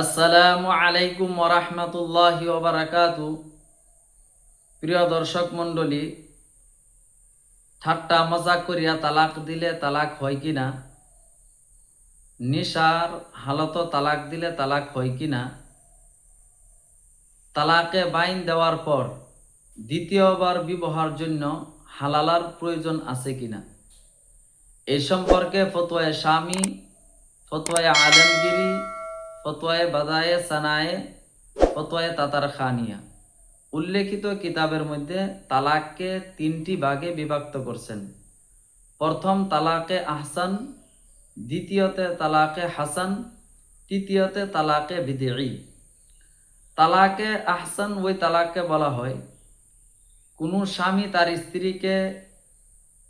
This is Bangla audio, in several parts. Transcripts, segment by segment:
আসসালামু আলাইকুম ওরহমতুল্লাহ ওবরাকাতু প্রিয় দর্শক মণ্ডলী, ঠাট্টা মজাক করিয়া তালাক দিলে তালাক হয় কি না? নিশার হালত তালাক দিলে তালাক হয় কি না? তালাকে বাইন দেওয়ার পর দ্বিতীয়বার বিবাহের জন্য হালালার প্রয়োজন আছে কিনা এই সম্পর্কে ফতোয়ায় স্বামী ফতোয়ায় আলমগিরি ফতোয়ায় বাদায়ে সানায়ে ফতোয়ায় তাতার খানিয়া। উল্লেখিত কিতাবের মধ্যে তালাককে তিনটি ভাগে বিভক্ত করছেন। প্রথম তালাকে আহসান, দ্বিতীয়তে তালাকে হাসান, তৃতীয়তে তালাকে বিদেই তালাকে আহসান ওই তালাককে বলা হয়। কোনো স্বামী তার স্ত্রীকে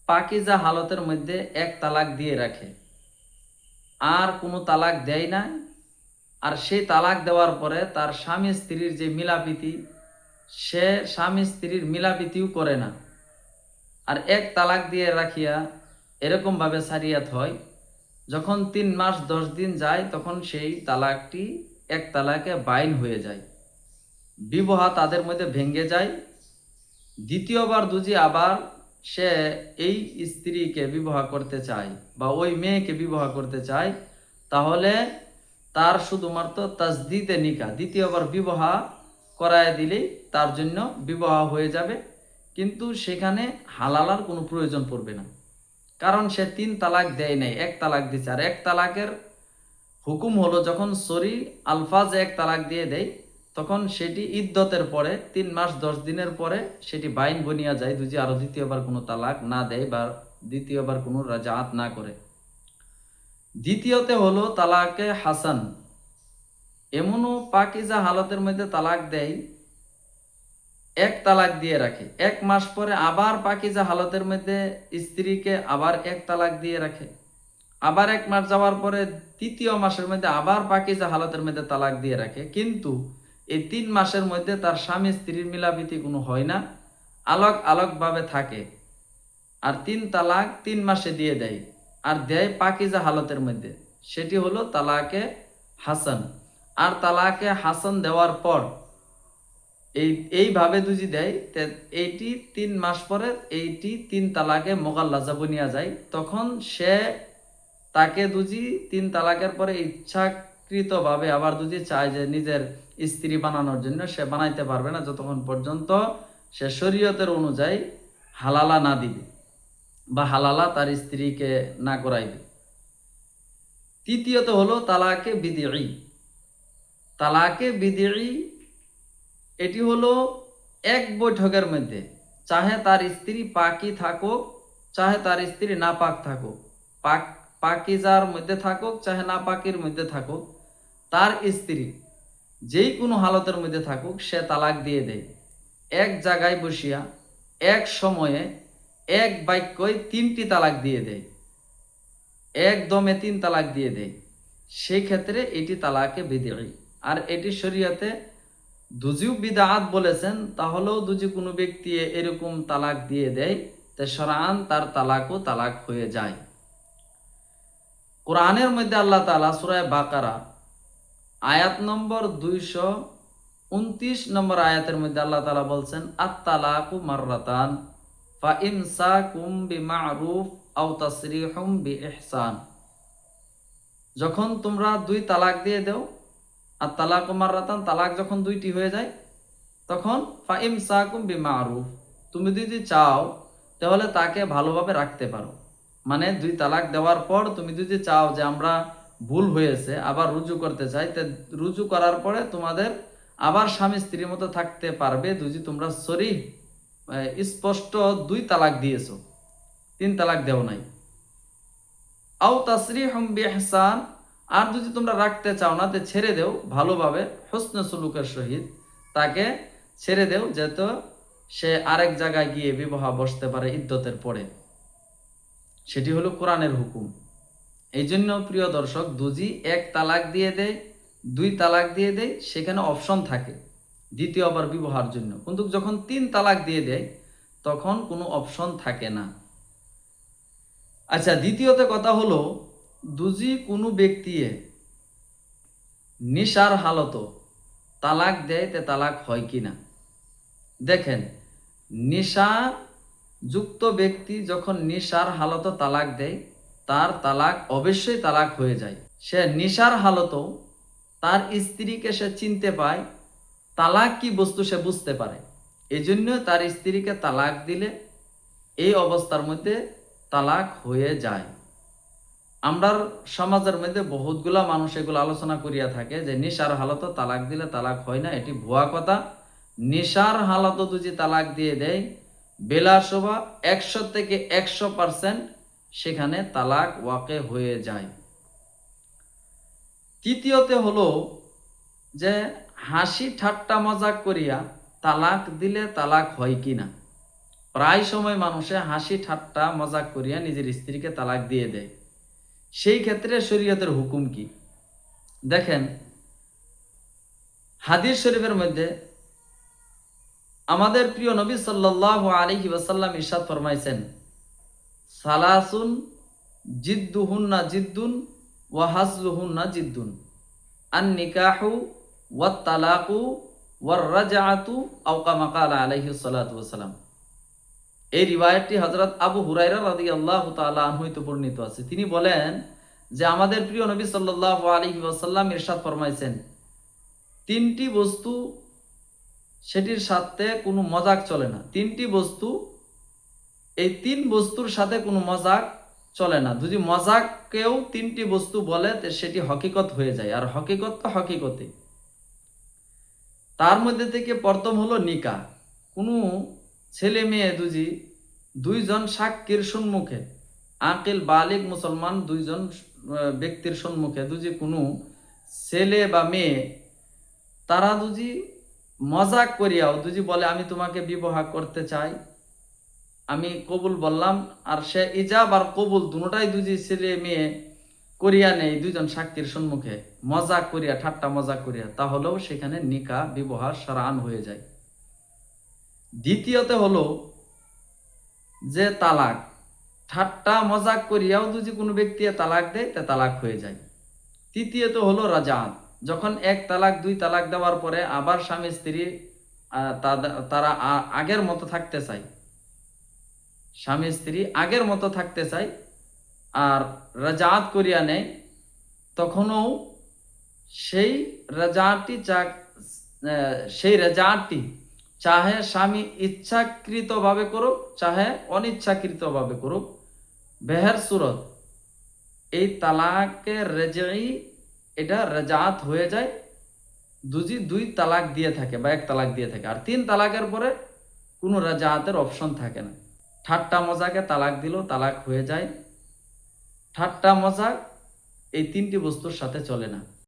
পাকিজা হালতের মধ্যে এক তালাক দিয়ে রাখে। আর কোনো তালাক দেয় না। আর সেই তালাক দেওয়ার পরে তার স্বামী স্ত্রীর যে মিলাপিতি সে স্বামী স্ত্রীর মিলাপিতিও করে না। আর এক তালাক দিয়ে রাখিয়া এরকমভাবে সারিয়াত হয়, যখন তিন মাস দশ দিন যায়, তখন সেই তালাকটি এক তালাকে বাইন হয়ে যায়। বিবাহ তাদের মধ্যে ভেঙে যায়। দ্বিতীয়বার দুজি আবার সে এই স্ত্রীকে বিবাহ করতে চায় বা ওই মেয়েকে বিবাহ করতে চায়, তাহলে তার শুধুমাত্র তাজদিদে নিকা, দ্বিতীয়বার বিবাহ করায় দিলেই তার জন্য বিবাহ হয়ে যাবে। কিন্তু সেখানে হালালার কোনো প্রয়োজন পড়বে না। কারণ সে তিন তালাক দেয় নাই, এক তালাক দিচ্ছে আর এক তালাকের হুকুম হলো, যখন সরি আলফাজ এক তালাক দিয়ে দেয়, তখন সেটি ইদ্যতের পরে, তিন মাস দশ দিনের পরে সেটি বাইন বনিয়া যায়, দুজি আরও দ্বিতীয়বার কোনো তালাক না দেয় বা দ্বিতীয়বার কোনো রাজাত না করে। দ্বিতীয়তে হলো তালাকে হাসান। এমনও পাকিজা হালতের মধ্যে তালাক দেয়, এক তালাক দিয়ে রাখে। এক মাস পরে আবার পাকিজা হালতের মধ্যে স্ত্রীকে আবার এক তালাক দিয়ে রাখে। আবার এক মাস যাওয়ার পরে তৃতীয় মাসের মধ্যে আবার পাকিজা হালতের মধ্যে তালাক দিয়ে রাখে। কিন্তু এই তিন মাসের মধ্যে তার স্বামী স্ত্রীর মিলাপিতি কোনো হয় না। আলোক আলোকভাবে থাকে। আর তিন তালাক তিন মাসে দিয়ে দেয়। আর দেয় পাকিজা হালতের মধ্যে। সেটি হলো তালাকে হাসান। আর তালাকে হাসান দেওয়ার পর এই, এইভাবে দুজি দেয় এইটি তিন মাস পরে এইটি তিন তালাকে মোগাল্লাজা বনিয়া যায়। তখন সে তাকে দুজি তিন তালাকের পরে ইচ্ছাকৃতভাবে আবার দুজি চায় যে নিজের স্ত্রী বানানোর জন্য। সে বানাইতে পারবে না। যতক্ষণ পর্যন্ত সে শরীয়তের অনুযায়ী হালালা না দিবে। বা হালালা তার স্ত্রীকে না করাইবে। তৃতীয়ত হলো তালাকে বিদিই তালাকে বিদিই এটি হলো এক বৈঠকের মধ্যে। চাহে তার স্ত্রী পাকি থাকুক, চাহে তার স্ত্রী না পাক থাকুক। পাক, পাকিজার মধ্যে থাকুক, চাহে না পাকির মধ্যে থাকুক। তার স্ত্রী যেই কোনো হালতের মধ্যে থাকুক, সে তালাক দিয়ে দেয়। এক জায়গায় বসিয়া, এক সময়ে এক বাক্যই তিনটি তালাক দিয়ে দেয়। একদমে তিন তালাক দিয়ে দেয়। সেই ক্ষেত্রে এটি তালাকে বিদেয় আর এটি শরীয়তে দুজিও বিদাত বলেছেন, তাহলেও দুজি কোনো ব্যক্তি এরকম তালাক দিয়ে দেয়, তে সরান তার তালাকও তালাক হয়ে যায়। কোরআনের মধ্যে আল্লাহ তালা সুরায় বাকারা আয়াত নম্বর দুইশো উনত্রিশ নম্বর আয়াতের মধ্যে আল্লাহ তালা বলছেন, আত্তালাকু মাররাতান। ফা ইমসাকুম বিমারুফ আও তাসরিহুম বিইহসান যখন তোমরা দুই তালাক দিয়ে দেও, আর তালাক মাররাতান, তালাক যখন দুইটি হয়ে যায়, তখন ফা ইমসাকুম বিমারুফ, তুমি যদি চাও, তাহলে তাকে ভালোভাবে রাখতে পারো। মানে দুই তালাক দেওয়ার পর তুমি যদি চাও যে আমরা ভুল হয়েছে, আবার রুজু করতে চাই, তে রুজু করার পরে তোমাদের আবার স্বামী স্ত্রীর মতো থাকতে পারবে, যদি তোমরা সরি স্পষ্ট দুই তালাক দিয়েছ। তিন তালাক দেও নাই। আও তাসরিহুম বিহসান আর যদি তোমরা রাখতে চাও না, তে ছেড়ে দেও ভালোভাবে হোসনে সুলুকের সহিত। তাকে ছেড়ে দেও যেহেতু সে আরেক জায়গায় গিয়ে বিবাহ বসতে পারে ইদ্যতের পরে। সেটি হলো কোরআনের হুকুম। এই জন্য প্রিয় দর্শক, দুজি এক তালাক দিয়ে দেয়, দুই তালাক দিয়ে দেয়, সেখানে অপশন থাকে। দ্বিতীয়বার বিবাহের জন্য। কিন্তু যখন তিন তালাক দিয়ে দেয়, তখন কোনো অপশন থাকে না। আচ্ছা দ্বিতীয়তে কথা হলো, দুজি কোনো ব্যক্তি নিশার হালত তালাক দেয় তে তালাক হয় কি না দেখেন নিশা যুক্ত ব্যক্তি যখন নিশার হালত তালাক দেয়, তার তালাক অবশ্যই তালাক হয়ে যায়। সে নিশার হালত তার স্ত্রীকে সে চিনতে পায় তালাক কি বস্তু সে বুঝতে পারে? এই জন্য তার স্ত্রীকে তালাক দিলে এই অবস্থার মধ্যে তালাক হয়ে যায়। আমরার সমাজের মধ্যে বহুতগুলা মানুষ এগুলো আলোচনা করিয়া থাকে যে নিশার হালত তালাক দিলে তালাক হয় না, এটি ভুয়া কথা। নিশার হালত যদি তালাক দিয়ে দেয় বেলাসভা একশো থেকে একশো পার্সেন্ট সেখানে তালাক ওয়াকে হয়ে যায়। তৃতীয়তে হলো যে হাসি ঠাট্টা মজাক করিয়া তালাক দিলে তালাক হয় কি না? প্রায় সময় মানুষে হাসি ঠাট্টা মজাক করিয়া নিজের স্ত্রীকে তালাক দিয়ে দেয়। সেই ক্ষেত্রে শরীয়তের হুকুম কি? দেখেন, হাদিস শরীফের মধ্যে আমাদের প্রিয় নবী সাল্লাহ আলহি ওয়াসাল্লাম ইরশাদ ফরমাইছেন, সালাসুন জিদ্দুহুন্না জিদ্দুন ওয়া হাজলুহুন্না জিদ্দুন। আন নিকাহু এই রিওয়ায়াতটি হযরত আবু হইতে বর্ণিত আছে। তিনি বলেন যে, আমাদের প্রিয় নবী ওয়াসাল্লাম ইরশাদ ফরমাইছেন, তিনটি বস্তু সেটির সাথে কোনো মজাক চলে না। তিনটি বস্তু, এই তিন বস্তুর সাথে কোনো মজাক চলে না। যদি মজাককেও তিনটি বস্তু বলে সেটি হকিকত হয়ে যায়। আর হকিকত তো হকিকতে তার মধ্যে থেকে প্রথম হলো নিকা। কোনো ছেলে মেয়ে দুজি, দুইজন সাক্ষীর সম্মুখে। আকিল বালিক মুসলমান, দুইজন ব্যক্তির সম্মুখে। দুজি কোনো ছেলে বা মেয়ে, তারা দুজি মজাক করিয়াও, দুজি বলে, আমি তোমাকে বিবাহ করতে চাই। আমি কবুল বললাম। আর সে ইজাব আর কবুল, দুটাই দুজি ছেলে মেয়ে করিয়া নেই, দুইজন সাক্ষীর সম্মুখে। মজাক করিয়া, ঠাট্টা মজাক করিয়া, তাহলেও সেখানে নিকা বিবাহ সারান হয়ে যায়। দ্বিতীয়তে হলো যে তালাক। ঠাট্টা মজাক করিয়াও যদি কোনো ব্যক্তি তালাক দেয়, তা তালাক হয়ে যায়। তৃতীয়ত হলো রাজাত যখন এক তালাক, দুই তালাক দেওয়ার পরে আবার স্বামী, স্ত্রী তারা আগের মতো থাকতে চায়। স্বামী, স্ত্রী আগের মতো থাকতে চায় আর রাজাত করিয়া নেয় তখনও সেই রাজাটি চা সেই রাজাটি চাহে স্বামী ইচ্ছাকৃতভাবে করুক, চাহে অনিচ্ছাকৃতভাবে করুক। বেহের সুরত, এই তালাকের রেজাই এটা রেজাত হয়ে যায়। দুজি দুই তালাক দিয়ে থাকে বা এক তালাক দিয়ে থাকে। আর তিন তালাকের পরে কোনো রেজাতের অপশন থাকে না। ঠাট্টা মজাকে তালাক দিল, তালাক হয়ে যায়। ঠাট্টা মজাক এই তিনটি বস্তুর সাথে চলে না।